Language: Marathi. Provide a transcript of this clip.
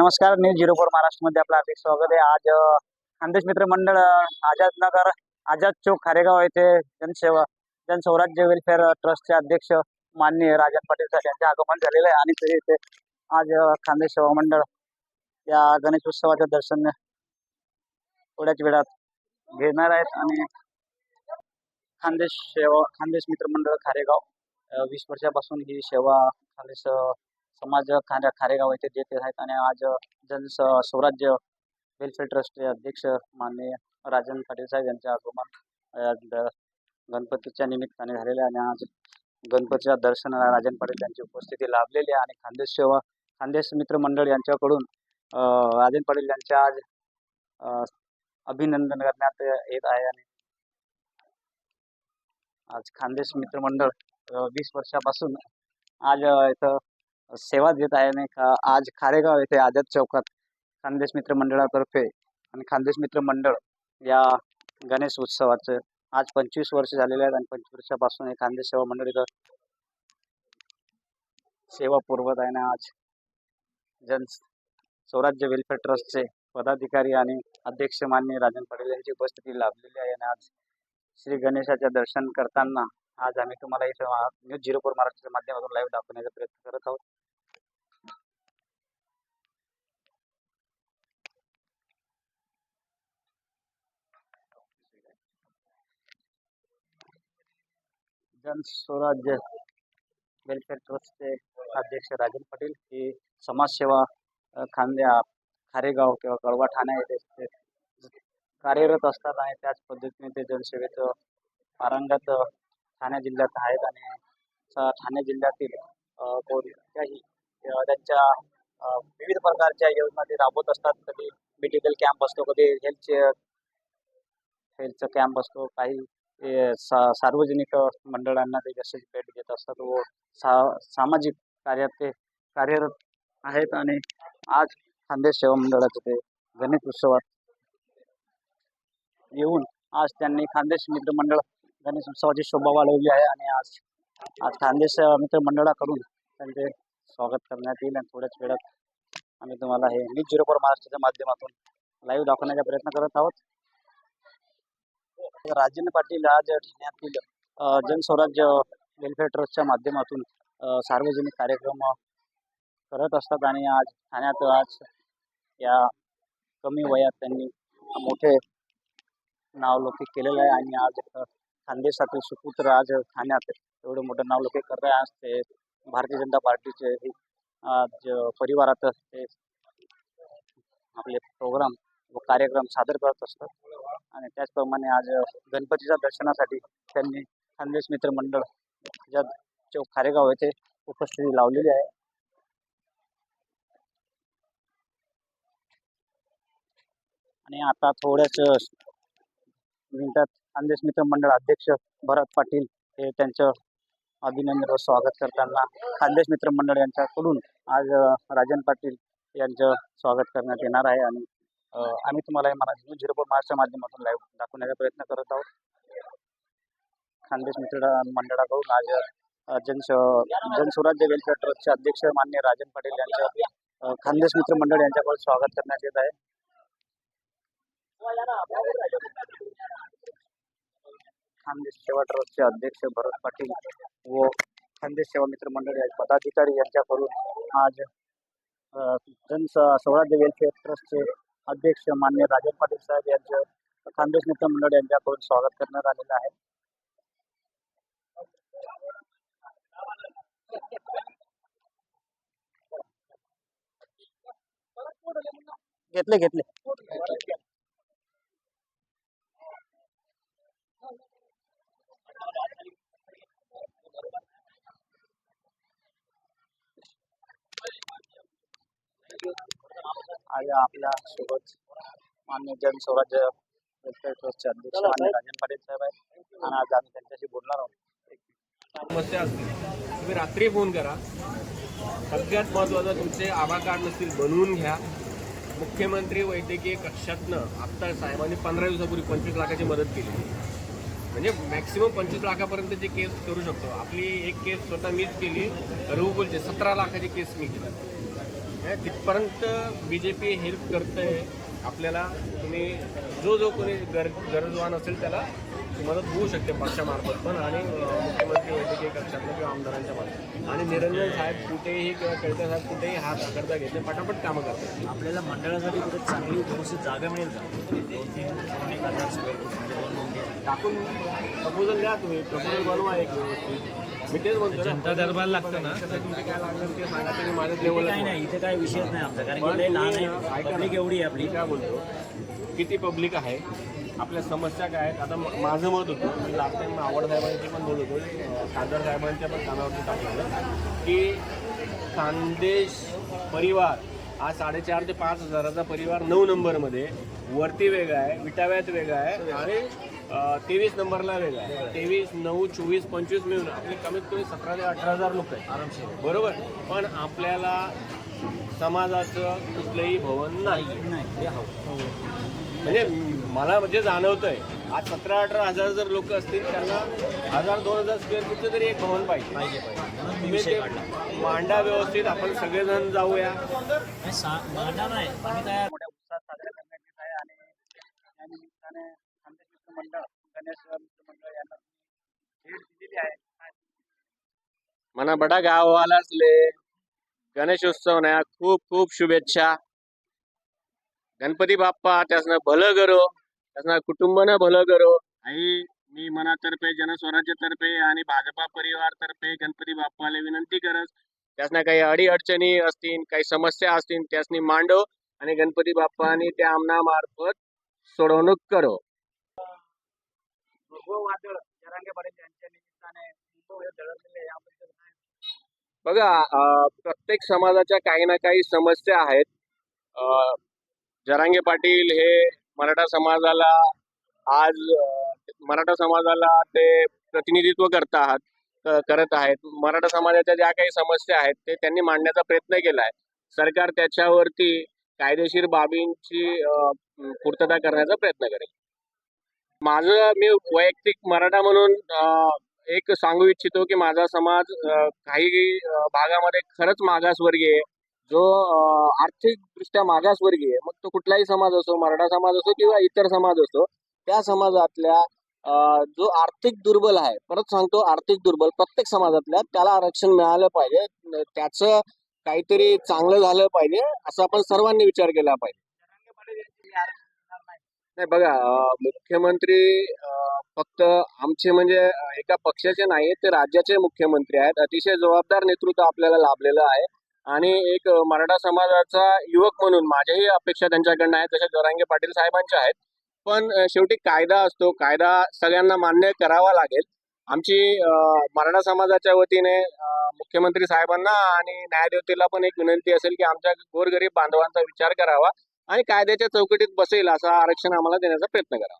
नमस्कार न्यूज झिरो फोर महाराष्ट्रमध्ये आपलं हार्दिक स्वागत आहे. आज खानदेश मित्र मंडळ अ, आझाद नगर आझाद चौक खारेगाव येथे जनसेवा जनस्वराज्य वेलफेअर ट्रस्टचे अध्यक्ष माननीय राजन पाटील साहेब यांचे आगमन झालेलं आहे. आणि ते इथे आज खानदेश सेवा मंडळ या गणेश उत्सवाचं दर्शन थोड्याच वेळात घेणार आहेत. आणि खानदेश सेवा खानदेश मित्र मंडळ खारेगाव वीस वर्षापासून ही सेवा खानदेश समाज खारे खारेगाव येथे देत आहेत आणि आज जन स्वराज्य वेलफेअर ट्रस्टचे अध्यक्ष माननीय राजन पाटील साहेब यांच्या आगमन गणपतीच्या निमित्ताने झालेले आहे. आणि आज गणपतीच्या दर्शनाला राजन पाटील यांची उपस्थिती लाभलेली आहे. आणि खानदेश सेवा खानदेश मित्र मंडळ यांच्याकडून राजन पाटील यांच्या आज अभिनंदन करण्यात येत आहे. आणि आज खानदेश मित्र मंडळ वीस वर्षापासून आज इथं सेवा देत आहे आणि का आज खारेगाव येथे आझाद चौकात खानदेश मित्र मंडळातर्फे आणि खानदेश मित्र मंडळ या गणेश उत्सवाचं आज पंचवीस वर्ष झालेले आहेत आणि पंचवीस वर्षापासून हे खानदेश सेवा मंडळ इथं सेवा पुरवत आहे ना आज जन स्वराज्य वेलफेअर ट्रस्टचे पदाधिकारी आणि अध्यक्ष मान्य राजन पाटील यांची उपस्थिती लाभलेली आहे आणि आज श्री गणेशाचे दर्शन करताना आज आम्ही तुम्हाला इथं न्यूज झिरो फोर महाराष्ट्राच्या माध्यमातून लाईव्ह दाखवण्याचा प्रयत्न करत आहोत. जन स्वराज्य वेलफेअर ट्रस्टचे अध्यक्ष राजन पाटील हे समाजसेवा खांद्या खारेगाव किंवा कळवा ठाणे येथे कार्यरत असतात आणि त्याच पद्धतीने ते जनसेवेचं पारंगत ठाणे जिल्ह्यात आहेत आणि ठाणे जिल्ह्यातील कोणत्याही त्यांच्या विविध प्रकारच्या योजना ते राबवत असतात. कधी मेडिकल कॅम्प असतो कधी हेल्थ हेल्थचा कॅम्प असतो. काही सा सार्वजनिक मंडळांना ते जसे भेट देत असतात. व सा सामाजिक कार्यात ते कार्यरत आहेत आणि आज खानदेश सेवा मंडळाचे ते गणेश उत्सवात येऊन आज त्यांनी खानदेश मित्र मंडळ गणेश उत्सवाची शोभा वाढवली आहे आणि आज आज खानदेश मित्रमंडळाकडून मित्र मंडळाकडून त्यांचे स्वागत करण्यात येईल आणि थोड्याच वेळात आम्ही तुम्हाला हे न्यूज झिरो फोर महाराष्ट्राच्या माध्यमातून लाईव्ह दाखवण्याचा प्रयत्न करत आहोत. राजेंद्र पाटील आज ठाण्यातील जनस्वराज्य वेलफेअर ट्रस्टच्या माध्यमातून सार्वजनिक कार्यक्रम करत असतात आणि आज ठाण्यात आज या कमी वयात त्यांनी मोठे नावलौकिक केलेलं आहे आणि आज इथं खानदेशातील सुपुत्र आज ठाण्यात एवढं मोठं नावलौकिक करत आहे आज ते भारतीय जनता पार्टीचे आज परिवारात ते आपले प्रोग्राम व कार्यक्रम सादर करत असतात. आणि त्याचप्रमाणे आज गणपतीच्या दर्शनासाठी त्यांनी खानदेश मित्र मंडळ ज्या चौक खारेगाव येथे उपस्थिती लावलेली आहे. आणि आता थोड्याच मिनिटात खानदेश मित्र मंडळ अध्यक्ष भरत पाटील हे त्यांचं अभिनंदन स्वागत करताना खानदेश मित्र मंडळ यांच्याकडून आज राजन पाटील यांचं स्वागत करण्यात येणार आहे आणि आम्ही तुम्हाला मला झिरो फोर मार्चच्या माध्यमातून लाईव्ह दाखवण्याचा प्रयत्न करत आहोत. खानदेश मित्र मंडळाकडून आज अ, जन जनस्वराज्य वेलफेअर ट्रस्टचे अध्यक्ष मान्य राजन पाटील यांचं खानदेश मित्र मंडळ यांच्याकडून स्वागत करण्यात येत आहे. खानदेश सेवा ट्रस्टचे अध्यक्ष भरत पाटील, व खानदेश सेवा मित्र मंडळ पदाधिकारी यांच्याकडून आज जन स्वराज्य वेलफेअर ट्रस्टचे अध्यक्ष मान्य राजन पाटील साहेब यांचं, खानदेश मित्र मंडळ यांच्याकडून स्वागत करण्यात आलेलं आहे. घेतले घेतले. आज आपल्यासोबत मान्य जन स्वराज्य वेलफेअर ट्रस्टचे अध्यक्ष मान्य राजन पाटील साहेब आहेत. आणि आज आम्ही त्यांच्याशी बोलणार आहोत. समस्या असतील. तुम्ही रात्री फोन करा. सगळ्यात महत्त्वाचं तुमचे आभार कार्ड नसतील बनवून घ्या. मुख्यमंत्री वैद्यकीय कक्षातनं आत्ता साहेबांनी पंधरा दिवसापूर्वी पंचवीस लाखाची मदत केली. म्हणजे मॅक्सिमम पंचवीस लाखापर्यंतची केस करू शकतो. आपली एक केस स्वतः मीच केली. रघुकुलचे सतरा लाखाची केस मी केली. हे तिथपर्यंत बी जे पी हेल्प करतंय आपल्याला तुम्ही जो जो कोणी गर गरजवान असेल त्याला मदत होऊ शकते पक्षामार्फत पण आणि मुख्यमंत्री वैद्यकीय कक्षातलं किंवा आमदारांच्या मार्फत. आणि निरंजन साहेब कुठेही किंवा केळकर साहेब कुठेही हात आकारता घेत नाही पटापट कामं करतात. आपल्याला मंडळासाठी कुठे चांगली व्यवस्थित जागा मिळेल का? टाकून प्रपोजल द्या तुम्ही प्रपोजल बनवा एक व्यवस्थित जनता दरबार लागतं ना. काय नाही. इथे काही विषयच नाही आमचा कारण की लहान आहे. पब्लिक एवढी आहे आपली. काय बोलतो? किती पब्लिक आहे? आपल्या समस्या काय आहेत? आता माझं मत होतं मी लास्ट टाइम आवड साहेबांची पण बोलत होतो अं, खासदार साहेबांच्या पण कानावरती टाकलेलं की खानदेश परिवार हा साडेचार ते पाच हजाराचा परिवार नऊ नंबरमध्ये वरती वेगळा आहे विटाव्यात वेगळा आहे आणि तेवीस नंबरला वेगळा तेवीस नऊ चोवीस पंचवीस मिळून आपले कमीत कमी सतरा ते अठरा हजार लोक आहेत. आरामशीर बरोबर? पण आपल्याला समाजाचं कुठलंही भवन नाही. म्हणजे मला म्हणजे जाणवतंय आज सतरा अठरा हजार जर लोक असतील त्यांना हजार दोन हजार स्क्वेअर फूटचं तरी एक भवन पाहिजे. मांडा व्यवस्थित आपण सगळेजण जाऊया. मांडा नाही आम्ही काय मोठ्या उत्साहात साजरा करण्यात येत आहे आणि त्या निमित्ताने खानदेश मित्र मंडळ गणेश मित्र मंडळ यांना भेट दिलेली आहे काय मना बडा गाव वालासले गणेशोत्सव ना खूप खूप शुभेच्छा. गणपती बाप्पा त्यासनं भलं करो. त्यासनं कुटुंबानं भलं करो. आई मी मनातर्फे जनस्वराज्यतर्फे आणि भाजपा परिवारतर्फे गणपती बाप्पाला विनंती करत त्यासनं काही अडी अडचणी असतील काही समस्या असतील त्यासनी मांडव आणि गणपती बाप्पानी त्या आमनामार्फत सोडवणूक करो. भगवं वादळ जरांगे पाटील यांच्या निमित्ताने. याबद्दल काय बघा प्रत्येक समाजाच्या काही ना काही समस्या आहेत. जरांगे पाटील हे मराठा समाजाला आज मराठा समाजाला ते प्रतिनिधित्व करत आहात करत आहेत. मराठा समाजाच्या ज्या काही समस्या आहेत ते त्यांनी मांडण्याचा प्रयत्न केला आहे. सरकार त्याच्यावरती कायदेशीर बाबींची पूर्तता करण्याचा प्रयत्न करेल. माझं मी वैयक्तिक मराठा म्हणून एक सांगू इच्छितो की माझा समाज काही भागामध्ये खरंच मागासवर्गीय जो आर्थिकदृष्ट्या मागासवर्गीय मग तो कुठलाही समाज असो मराठा समाज असो किंवा इतर समाज असो त्या समाजातल्या जो आर्थिक दुर्बल आहे परत सांगतो आर्थिक दुर्बल प्रत्येक समाजातल्या त्याला आरक्षण मिळालं पाहिजे. त्याचं काहीतरी चांगलं झालं पाहिजे असं आपण सर्वांनी विचार केला पाहिजे जरांगे पाटील यांची ही आरक्षण मिळणार नाही बघा मुख्यमंत्री फक्त आमचे म्हणजे एका पक्षाचे नाही ते राज्याचे मुख्यमंत्री आहेत. अतिशय जबाबदार नेतृत्व आपल्याला लाभलेलं आहे. आणि एक मराठा समाजाचा युवक म्हणून माझ्याही अपेक्षा त्यांच्याकडनं आहेत तशा जरांगे पाटील साहेबांच्या आहेत. पण शेवटी कायदा असतो. कायदा सगळ्यांना मान्य करावा लागेल. आमची मराठा समाजाच्या वतीने मुख्यमंत्री साहेबांना आणि न्यायदेवतेला पण एक विनंती असेल की आमच्या गोरगरीब बांधवांचा विचार करावा. आणि कायद्याच्या चौकटीत बसेल असं आरक्षण आम्हाला देण्याचा प्रयत्न करा.